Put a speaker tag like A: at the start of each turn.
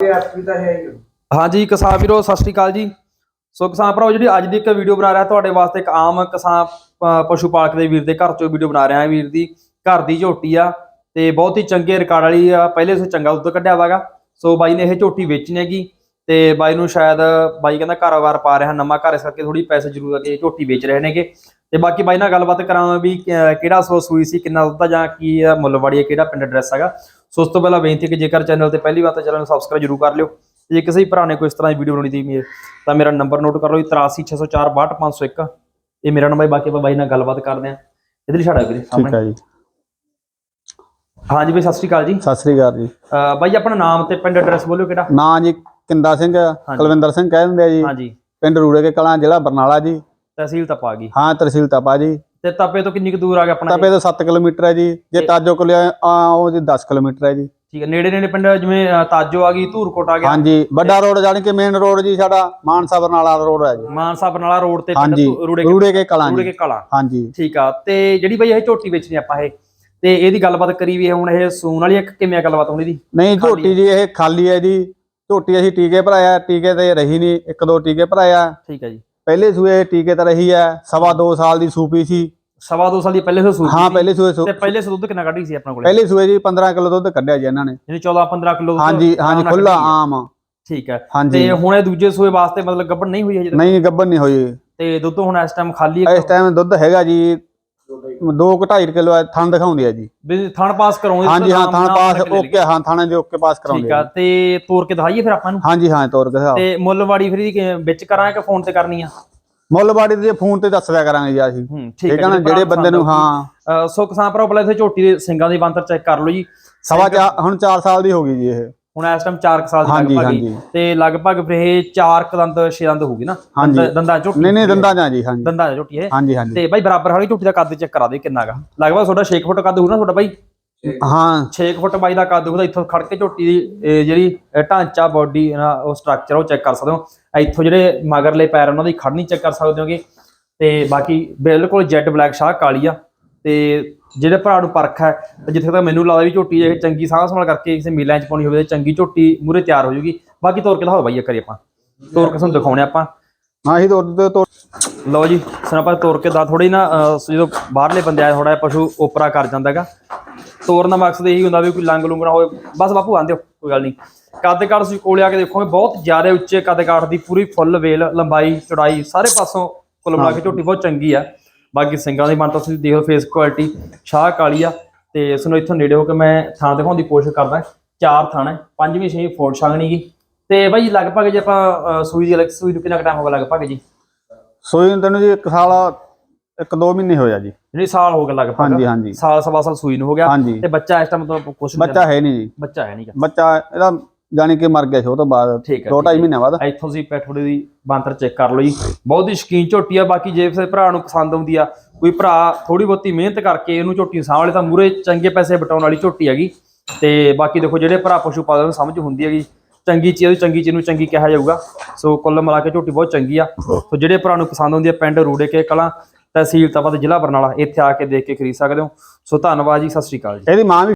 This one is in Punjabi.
A: ਐਸਪੀ ਤਾਂ ਹੈ ਹੀ
B: ਹਾਂਜੀ ਕਿਸਾਨ ਵੀਰੋ, ਸਤਿ ਸ਼੍ਰੀ ਅਕਾਲ ਜੀ। ਸੋ ਕਿਸਾਨ ਭਰਾਓ ਜਿਹੜੀ ਅੱਜ ਦੀ ਇੱਕ ਵੀਡੀਓ ਬਣਾ ਰਿਹਾ, ਤੁਹਾਡੇ ਵਾਸਤੇ ਇੱਕ ਆਮ ਕਿਸਾਨ ਪਸ਼ੂ ਪਾਲਕ ਦੇ ਵੀਰ ਦੇ ਘਰ ਚੋਂ ਵੀਡੀਓ ਬਣਾ ਰਿਹਾ ਵੀਰ ਦੀ। ਘਰ ਦੀ ਝੋਟੀ ਆ ਤੇ ਬਹੁਤ ਹੀ ਚੰਗੇ ਰਿਕਾਰਡ ਵਾਲੀ ਆ। ਪਹਿਲੇ ਸੇ ਚੰਗਾ ਦੁੱਧ ਕੱਢਿਆ ਵਾਗਾ ਸੋ ਬਾਈ ਨੇ ਇਹ ਝੋਟੀ ਵੇਚਣੀ ਹੈਗੀ ਤੇ ਬਾਈ ਨੂੰ ਸ਼ਾਇਦ ਬਾਈ ਕਹਿੰਦਾ ਕਾਰੋਬਾਰ ਪਾ ਰਿਹਾ, ਨਵਾਂ ਘਰ, ਇਸ ਕਰਕੇ ਥੋੜੀ ਪੈਸੇ ਜ਼ਰੂਰ ਹੈ ਕਿ ਇਹ ਝੋਟੀ ਵੇਚ ਰਹੇ ਨੇਗੇ। ਤੇ ਬਾਕੀ ਬਾਈ ਨਾਲ ਗੱਲਬਾਤ ਕਰਾਂ ਵੀ ਕਿਹੜਾ ਸੋ ਸੂਈ ਸੀ, ਕਿੰਨਾ ਦੁੱਧ ਜਾਂ ਕੀ ਆ ਮੁੱਲਵਾੜੀ ਹੈ ਕਿਹੜਾ ਪਿੰਡ ਐਡਰੈਸ ਹੈਗਾ। ਸੋ ਉਸ ਤੋਂ ਪਹਿਲਾਂ ਬੇਨਤੀ ਹੈ ਕਿ ਜੇਕਰ ਚੈਨਲ ਤੇ ਪਹਿਲੀ ਵਾਰ ਤਾਂ ਚੈਨਲ ਨੂੰ ਸਬਸਕ੍ਰਾਈਬ ਜ਼ਰੂਰ ਕਰ ਲਿਓ। ਜੇ ਕਿਸੇ ਵੀ ਭਰਾ ਨੇ ਕੋਈ ਇਸ ਤਰ੍ਹਾਂ ਦੀ ਵੀਡੀਓ ਬਣਾਉਣੀ ਦੀ ਤਾਂ ਮੇਰਾ ਨੰਬਰ ਨੋਟ ਕਰ ਲਓ 8360462501 ਇਹ ਮੇਰਾ ਨੰਬਰ ਹੈ ਬਾਕੀ ਆਪਾਂ ਬਾਈ ਨਾਲ ਗੱਲਬਾਤ ਕਰਦੇ ਆਂ ਇਧਰ ਛਾੜਾ ਵੀਰੇ
C: ਠੀਕ
B: ਸਾਹਮਣੇ।
C: ਹੈ ਜੀ।
B: ਹਾਂਜੀ ਬਈ ਸਤਿ ਸ਼੍ਰੀ ਅਕਾਲ ਜੀ।
C: ਸਤਿ ਸ੍ਰੀ ਅਕਾਲ ਜੀ।
B: ਬਾਈ ਆਪਣਾ ਨਾਮ ਤੇ ਪਿੰਡ ਐਡਰੈਸ ਬੋਲਿਓ ਕਿਹੜਾ?
C: ਨਾਂ ਜੀ ਕਿੰਦਾ ਸਿੰਘ ਕੁਲਵਿੰਦਰ ਸਿੰਘ ਕਹਿ ਦਿੰਦੇ ਆ ਜੀ।
B: ਹਾਂਜੀ
C: ਪਿੰਡ ਰੂੜੇ ਕੇ ਕਲਾਂ ਜ਼ਿਲ੍ਹਾ ਬਰਨਾਲਾ ਜੀ।
B: ਤਹਿਸੀਲ ਤਪਾ ਗਈ
C: ਹਾਂ ਤਹਿਸੀਲ ਤਪਾ ਜੀ।
B: ਤੇ ਤਪੇ ਤੋਂ ਕਿੰਨੀ ਕੁ ਦੂਰ ਆ ਗਿਆ ਆਪਣਾ
C: ਤਪੇ ਤੋਂ 7 ਕਿਲੋਮੀਟਰ ਹੈ ਜੀ। ਜੇ ਤਾਜੋ ਕੋਲ ਆਓ ਜੀ 10 ਕਿਲੋਮੀਟਰ ਹੈ ਜੀ।
B: ਠੀਕ ਹੈ ਨੇੜੇ ਨੇੜੇ ਪਿੰਡ ਜਿਵੇਂ ਤਾਜੋ ਆ ਗਈ ਧੂਰਕੋਟ ਆ ਗਿਆ।
C: ਹਾਂਜੀ ਵੱਡਾ ਰੋਡ ਜਾਣੀ ਕਿ ਮੇਨ ਰੋਡ ਜੀ ਸਾਡਾ ਮਾਨਸਾ ਬਰਨਾਲਾ ਰੋਡ ਹੈ ਜੀ।
B: ਮਾਨਸਾ ਬਰਨਾਲਾ ਰੋਡ ਤੇ ਪਿੰਡ ਰੂੜੇ ਕੇ
C: ਰੂੜੇ ਕੇ ਕਲਾਂ
B: ਰੂੜੇ ਕੇ ਕਲਾ।
C: ਹਾਂਜੀ।
B: ਠੀਕ ਆ ਤੇ ਜਿਹੜੀ ਬਈ ਇਹ ਝੋਟੀ ਵੇਚਣੀ ਆਪਾਂ ਇਹ ਤੇ ਇਹਦੀ ਗੱਲਬਾਤ ਕਰੀ ਵੀ ਹੁਣ ਇਹ ਸੂਣ ਵਾਲੀ ਇੱਕ ਕਿਵੇਂ ਗੱਲਬਾਤ ਹੁਣ ਇਹਦੀ
C: ਨਹੀਂ ਝੋਟੀ ਜੀ ਇਹ ਖਾਲੀ ਹੈ ਜੀ। ਝੋਟੀ ਅਸੀਂ ਟੀਕੇ ਭਰਾਇਆ ਟੀਕੇ ਤੇ ਰਹੀ ਨਹੀਂ ਇੱਕ ਦੋ ਟੀਕੇ ਭਰਾਇਆ।
B: ਠੀਕ ਹੈ ਜੀ।
C: ਪਹਿਲੇ ਸੂਏ ਟੀਕੇ ਤੇ ਰਹੀ ਹੈ ਸਵਾ ਦੋ ਸਾਲ ਦੀ ਸੂਪੀ ਸੀ।
B: ਸਵਾ ਦੋ ਸਾਲ ਦੀ ਪਹਿਲੇ ਸੇ ਸੂਈ
C: ਹਾਂ
B: ਸੀ।
C: ਪਹਿਲੇ ਸੂਏ ਸੂ-
B: ਤੇ ਪਹਿਲੇ ਸੇ ਦੁੱਧ ਕਿੰਨਾ ਕੱਢੀ ਸੀ ਆਪਣੇ ਕੋਲੇ?
C: ਪਹਿਲੇ ਸੂਏ ਜੀ 15 ਕਿਲੋ ਦੁੱਧ ਕੱਢਿਆ ਜੀ ਇਹਨਾਂ ਨੇ।
B: ਯਾਨੀ 14 15 ਕਿਲੋ ਦੁੱਧ
C: ਹਾਂਜੀ ਹਾਂਜੀ
B: ਨਾਲ
C: ਖੁੱਲਾ
B: ਕੱਢੀ ਹੈ।
C: ਆਮ।
B: ਠੀਕ ਹੈ।
C: ਹਾਂਜੀ।
B: ਤੇ ਹੁਣ ਇਹ ਦੂਜੇ ਸੂਏ ਵਾਸਤੇ ਮਤਲਬ ਗੱਭਣ ਨਹੀਂ ਹੋਈ ਹਜੇ ਤੱਕ?
C: ਨਹੀਂ ਗੱਬਨ ਨਹੀਂ ਹੋਈ।
B: ਤੇ ਦੁੱਧ ਹੁਣ ਇਸ ਟਾਈਮ ਖਾਲੀ ਹੈ
C: ਇਸ ਟਾਈਮ ਦੁੱਧ ਹੈਗਾ ਜੀ 2.5 ਕਿਲੋ ਹੈ ਥਣ ਦਿਖਾਉਂਦੀ ਹੈ ਜੀ।
B: ਵੀ ਥਣ ਪਾਸ ਕਰਾਉਂਦੇ
C: ਹਾਂਜੀ ਹਾਂ ਥਣ ਪਾਸ ਓਕੇ ਹਾਂ ਥਾਣੇ ਦੇ ਓਕੇ ਪਾਸ ਕਰਾਉਂਦੀ
B: ਠੀਕ
C: ਹੈ
B: ਆ ਤੇ ਤੋਰ ਕੇ ਦਿਖਾਈਏ ਫਿਰ ਆਪਾਂ ਨੂੰ?
C: ਹਾਂਜੀ ਹਾਂ ਤੋਰ ਕੇ ਹਿਸਾਬ
B: ਤੇ ਮੁੱਲਵਾੜੀ ਫਿਰ ਇਹਦੀ ਕਿਵੇਂ ਵਿੱਚ ਕਰਾਂ ਕਿ ਫੋਨ ਤੇ ਕਰਨੀ ਆ?
C: ਮੁੱਲਬਾੜੀ ਦੇ ਫੋਨ ਤੇ ਦੱਸ ਦਿਆ ਕਰਾਂਗੇ ਜੀ ਅਸੀਂ।
B: ਹੂੰ
C: ਠੀਕ ਹੈ ਨਾ? ਜਿਹੜੇ ਬੰਦੇ ਨੂੰ ਹਾਂ।
B: ਸੋ ਕਿਸਾਨ ਭਰਾ ਪਹਿਲਾਂ ਇੱਥੇ ਝੋਟੀ ਦੇ ਸਿੰਗਾਂ ਦੀ ਬੰਤਰ ਚੈੱਕ ਕਰ ਲਓ ਜੀ।
C: ਸਵਾ ਚਾਰ ਹੁਣ 4 ਸਾਲ ਦੀ ਹੋ ਗਈ ਜੀ ਇਹ।
B: ਹੁਣ ਇਸ ਟਾਈਮ 4 ਸਾਲ ਦੀ ਲਗਭਗ।
C: ਹਾਂਜੀ।
B: ਤੇ ਲਗਭਗ ਫਿਰ ਇਹ 4 ਦੰਦ 6 ਦੰਦ ਹੋਊਗੀ ਨਾ। ਦੰਦ- ਝੋਟੀ
C: ਨਹੀਂ ਨਹੀਂ ਦੰਦਾਂ ਜਾਂ ਜੀ ਹਾਂਜੀ।
B: ਦੰਦਾਂ ਝੋਟੀ ਇਹ।
C: ਹਾਂਜੀ ਹਾਂਜੀ।
B: ਤੇ ਬਾਈ ਬਰਾਬਰ ਵਾਲੀ ਝੋਟੀ ਦਾ ਕੱਦ ਚੈੱਕ ਕਰਾ ਦੇ ਕਿੰਨਾ ਗਾ ਲਗਭਗ ਤੁਹਾਡਾ 6 ਫੁੱਟ ਕੱਦ ਹੋਊ ਨਾ ਤੁਹਾਡਾ ਬਾਈ?
C: ਹਾਂ।
B: 6 ਫੁੱਟ ਬਾਈ ਦਾ ਕੱਦ ਹੋਊਗਾ ਇੱਥੋਂ ਖੜ ਕੇ ਝੋਟੀ ਦੀ ਇਹ ਜਿਹੜੀ ਇਹ ਢਾਂਚਾ ਬਾਡੀ ਉਹ ਸਟਰਕਚਰ ਉਹ ਚੈੱਕ ਕਰ ਸਕਦੇ ਹੋ। ਇੱਥੋਂ ਜਿਹੜੇ ਮਗਰਲੇ ਪੈਰ ਉਹਨਾਂ ਦੀ ਖੜਨੀ ਚੈੱਕ ਕਰ ਸਕਦੇ ਹੋਗੇ। ਤੇ ਬਾਕੀ ਬਿਲਕੁਲ ਜੈਡ ਬਲੈਕ ਸ਼ਾਹ ਕਾਲੀ ਆ। ਤੇ ਜਿਹੜੇ ਭਰਾ ਨੂੰ ਪਰਖ ਹੈ ਜਿੱਥੇ ਤੱਕ ਮੈਨੂੰ ਲੱਗਦਾ ਵੀ ਝੋਟੀ ਇਹ ਚੰਗੀ ਸਾਂਭ ਸੰਭਾਲ ਕਰਕੇ ਕਿਸੇ ਮੇਲਿਆਂ 'ਚ ਪਾਉਣੀ ਹੋਵੇ ਤੇ ਚੰਗੀ ਝੋਟੀ ਮੂਰੇ ਤਿਆਰ ਹੋ ਜੂਗੀ। ਬਾਕੀ ਤੋਰ ਕੇ ਦਿਖਾਓ ਬਾਈ ਇੱਕ ਵਾਰੀ ਆਪਾਂ। ਤੋਰ ਕੇ ਤੁਹਾਨੂੰ ਦਿਖਾਉਣੇ ਆਪਾਂ।
C: ਹਾਂ ਹੀ ਤੋਰ ਤੋਰ
B: ਲਓ ਜੀ ਸਨ ਆਪਾਂ ਤੋਰ ਕੇ ਦਾ ਥੋੜੀ ਨਾ ਜਦੋਂ ਬਾਹਰਲੇ ਬੰਦੇ ਆਏ ਥੋੜਾ ਪਸ਼ੂ ਓਪਰਾ ਕਰ ਜਾਂਦਾ ਹੈਗਾ ਤੋਰਨ ਦਾ ਮਕਸਦ ਇਹੀ ਹੁੰਦਾ ਵੀ ਕੋਈ ਲੰਗ ਲੁੰਗ ਨਾ ਹੋਵੇ ਬਸ ਬਾਪੂ ਆਂਦੇ ਕੋਈ ਗੱਲ ਨਹੀਂ। ਕੱਦ ਕਾਠ ਤੁਸੀਂ ਕੋਲੇ ਆ ਕੇ ਦੇਖੋਗੇ ਬਹੁਤ ਜ਼ਿਆਦਾ ਉੱਚੇ ਕੱਦ ਕਾਠ ਦੀ ਪੂਰੀ ਫੁੱਲ ਵੇਲ ਲੰਬਾਈ ਚੌੜਾਈ ਸਾਰੇ ਪਾਸੋਂ ਕੁੱਲ ਮਿਲਾ ਕੇ ਝੋਟੀ ਬਹੁਤ ਚੰਗੀ ਆ। ਬਾਕੀ ਸਿੰਗਾਂ ਦੀ ਮਨ ਤਾਂ ਤੁਸੀਂ ਦੇਖੋ ਫੇਸ ਕੁਆਲਿਟੀ ਸ਼ਾਹ ਕਾਲੀ ਆ ਤੇ ਇਸ ਨੂੰ ਇੱਥੋਂ ਨੇੜੇ ਹੋ ਕੇ ਮੈਂ ਥਾਂ ਦਿਖਾਉਣ ਦੀ ਕੋਸ਼ਿਸ਼ ਕਰਦਾ ਚਾਰ ਥਾਂ ਹੈ ਪੰਜਵੀਂ ਛੇਵੀਂ ਫੋਰਡ ਛਾਂਗਣੀ ਗੀ ਤੇ ਬਾਈ ਲਗਭਗ ਜੇ ਆਪਾਂ ਸੂਈ ਦੀ ਅਲੱਗ ਸੂਈ ਨੂੰ ਕਿੰਨਾ ਟਾਈਮ ਹੋਗਾ ਲਗਭਗ ਜੀ?
C: ਸੋਈ ਨੂੰ ਤੈਨੂੰ ਜੀ ਇੱਕ ਸਾਲ ਇੱਕ ਦੋ ਮਹੀਨੇ ਹੋਇਆ ਜੀ।
B: ਜਿਹੜੀ ਸਾਲ ਹੋ ਗਿਆ ਲਗਭਗ।
C: ਹਾਂਜੀ ਹਾਂਜੀ।
B: ਸਾਲ ਸਵਾ ਸਾਲ ਸੂਈ ਨੂੰ ਹੋ ਗਿਆ।
C: ਹਾਂਜੀ।
B: ਤੇ ਬੱਚਾ ਇਸ ਟਾਈਮ ਮਤਲਬ ਕੁਛ ਨੀ
C: ਬੱਚਾ ਹੈ ਨਹੀਂ ਜੀ।
B: ਬੱਚਾ ਹੈ ਨਹੀਂਗਾ।
C: ਬੱਚਾ ਇਹਦਾ ਜਾਣੀ ਕਿ ਮਰ ਗਿਆ ਸੀ ਉਹ ਤੋਂ ਬਾਅਦ।
B: ਠੀਕ ਹੈ
C: ਦੋ ਢਾਈ ਬਾਅਦ।
B: ਇੱਥੋਂ ਤੁਸੀਂ ਪੈਠੋੜੇ ਦੀ ਬਾਂਤਰ ਚੈੱਕ ਕਰ ਲਓ ਜੀ। ਬਹੁਤ ਹੀ ਸ਼ਕੀਨ ਝੋਟੀ ਆ ਬਾਕੀ ਜੇ ਕਿਸੇ ਭਰਾ ਨੂੰ ਪਸੰਦ ਆਉਂਦੀ ਆ ਕੋਈ ਭਰਾ ਥੋੜੀ ਬਹੁਤੀ ਮਿਹਨਤ ਕਰਕੇ ਇਹਨੂੰ ਝੋਟੀ ਸਾਂਭਲੇ ਤਾਂ ਮੂਰੇ ਚੰਗੇ ਪੈਸੇ ਬਟਾਉਣ ਵਾਲੀ ਝੋਟੀ ਹੈਗੀ। ਤੇ ਬਾਕੀ ਦੇਖੋ ਜਿਹੜੇ ਭਰਾ ਪਸ਼ੂ ਪਾਲਣ ਨੂੰ ਸਮਝ ਹੁੰਦੀ ਹੈਗੀ ਚੰਗੀ ਚੀਜ਼ ਚੰਗੀ ਚੀਜ਼ ਨੂੰ ਚੰਗੀ ਕਿਹਾ ਜਾਊਗਾ। ਸੋ ਕੁੱਲ ਮਿਲਾ ਕੇ ਝੋਟੀ ਬਹੁਤ ਚੰਗੀ ਆ। ਸੋ ਜਿਹੜੇ ਭਰਾ ਨੂੰ ਪਸੰਦ ਆਉਂਦੀ ਆ ਪਿੰਡ ਰੂੜੇ ਕੇ ਕਲਾਂ ਤਹਿਸੀਲ ਤਪਾ ਤੇ ਜ਼ਿਲ੍ਹਾ ਬਰਨਾਲਾ, ਇੱਥੇ ਆ ਕੇ ਦੇਖ ਕੇ ਖਰੀਦ ਸਕਦੇ ਹੋ। ਸੋ ਧੰਨਵਾਦ ਜੀ, ਸਤਿ ਸ਼੍ਰੀ ਅਕਾਲ ਜੀ।
C: ਇਹਦੀ ਮਾਂ ਵੀ